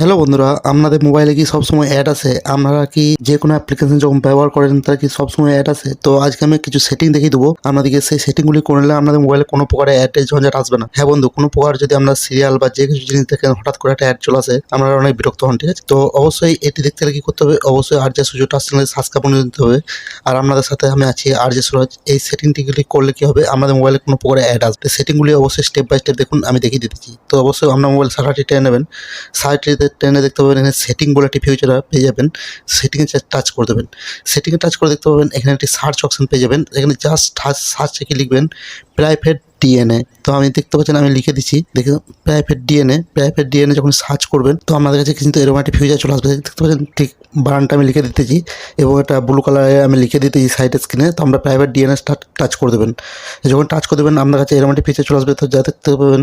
Hello বন্ধুরা, আপনাদের মোবাইলে কি সবসময় অ্যাড আছে? আপনারা কি যে কোনো অ্যাপ্লিকেশন যখন ব্যবহার করেন, তার কি সবসময় অ্যাড আছে? তো আজকে আমি কিছু সেটিং দেখিয়ে দেবো। আপনাদেরকে সেই সেটিংগুলি করে নিলে আপনাদের মোবাইলে কোনো প্রকার অ্যাডের ঝঞ্ঝাট আসবে না। হ্যাঁ বন্ধু, কোনো প্রকার যদি আমরা সিরিয়াল বা যে কিছু জিনিস দেখেন, হঠাৎ করে একটা অ্যাড চলে আসে, আপনারা অনেক বিরক্ত হন, ঠিক আছে? তো অবশ্যই এটি দেখতে গেলে কি করতে হবে? অবশ্যই আর যে সুযোগটা আসছে সাবস্ক্রাইব করে নিতে হবে। আর আপনাদের সাথে আমি আছি আর যে সুরজ এই সেটিংটিগুলি করলে কি হবে? আমাদের মোবাইলে কোনো প্রকার অ্যাড আসবে। সেটিংগুলি অবশ্যই স্টেপ বাই স্টেপ দেখুন, আমি দেখিয়ে দিতেছি তো অবশ্যই আপনার মোবাইল সারাটি টেনে নেবেন। সাইটটিতে টেনে দেখতে পাবেন, এখানে সেটিং বলে একটি ফিউচার পেয়ে যাবেন। সেটিংয়ে টাচ করে দেবেন। সেটিংয়ে টাচ করে দেখতে পাবেন, এখানে একটি সার্চ অপশন পেয়ে যাবেন। এখানে জাস্ট সার্চ কি লিখবেন? প্রাইভেট ডিএনএ তো আমি দেখতে পাচ্ছেন, আমি লিখে দিচ্ছি। দেখে প্রাইভেট ডিএনএ প্রাইভেট ডিএনএ যখন সার্চ করবেন, তো আপনাদের কাছে কিন্তু এরকম একটি ফিউচার চলে আসবে। দেখতে পাচ্ছেন, ঠিক বানানটা আমি লিখে দিতেছি এবং এটা ব্লু কালারে আমি লিখে দিতেছি সাইডের স্ক্রিনে তো আমরা প্রাইভেট ডিএনএ টাচ করে দেবেন। যখন টাচ করে দেবেন, আপনার কাছে এরকম একটি ফিচার চলে আসবে। তো যা দেখতে পাবেন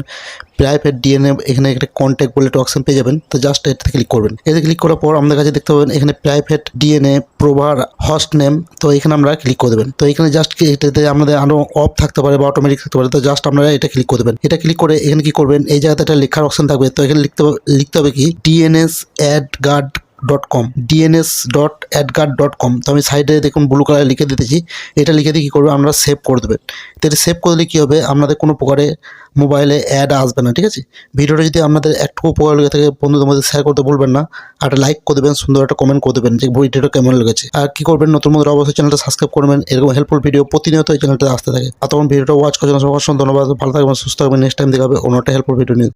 প্রাইভেট ডিএনএ এখানে একটা কন্ট্যাক্ট বলে একটা অপশন পেয়ে যাবেন। তো জাস্ট এটাতে ক্লিক করবেন। এতে ক্লিক করার পর আমাদের কাছে দেখতে পাবেন এখানে private DNA provider host name তো এখানে আমরা ক্লিক করে দেবেন। তো এখানে জাস্ট এটাতে আমাদের আরও অফ থাকতে পারে বা অটোমেটিক থাকতে পারে। তো জাস্ট আপনারা এটা ক্লিক করে দেবেন। এটা ক্লিক করে এখানে কি করবেন? এই জায়গাতে একটা লেখার অপশন থাকবে। তো এখানে লিখতে হবে- লিখতে হবে কি? DNS AdGuard dot com DNS dot AdGuard dot com তো আমি সাইডে দেখুন ব্লু কালারে লিখে দিতেছি। এটা লিখে দিয়ে কী করবে? আপনারা সেভ করে দেবেন। তো এটা সেভ করলে কী হবে? আপনাদের কোনো প্রকারে মোবাইলে অ্যাড আসবে না, ঠিক আছে? ভিডিওটা যদি আপনাদের একটু উপকার লেগে থাকে, বন্ধুদের মধ্যে শেয়ার করতে বলবেন না। আর একটা লাইক করে দেবেন, সুন্দর একটা কমেন্ট করে দেবেন, যে ভিডিওটা কেমন লেগেছে। আর কী করবেন? নতুন বন্ধুরা অবশ্যই চ্যানেলটা সাবস্ক্রাইব করবেন এরকম হেল্পফুল ভিডিও প্রতিনিয়ত এই চ্যানেলটা আসতে থাকে। আর তখন ভিডিওটা ওয়াচ করার জন্য অসংখ্য ধন্যবাদ। ভালো থাকবেন, সুস্থ থাকবেন। নেক্সট টাইম দেখাবে অন্য একটা হেল্পফুল ভিডিও নিয়ে।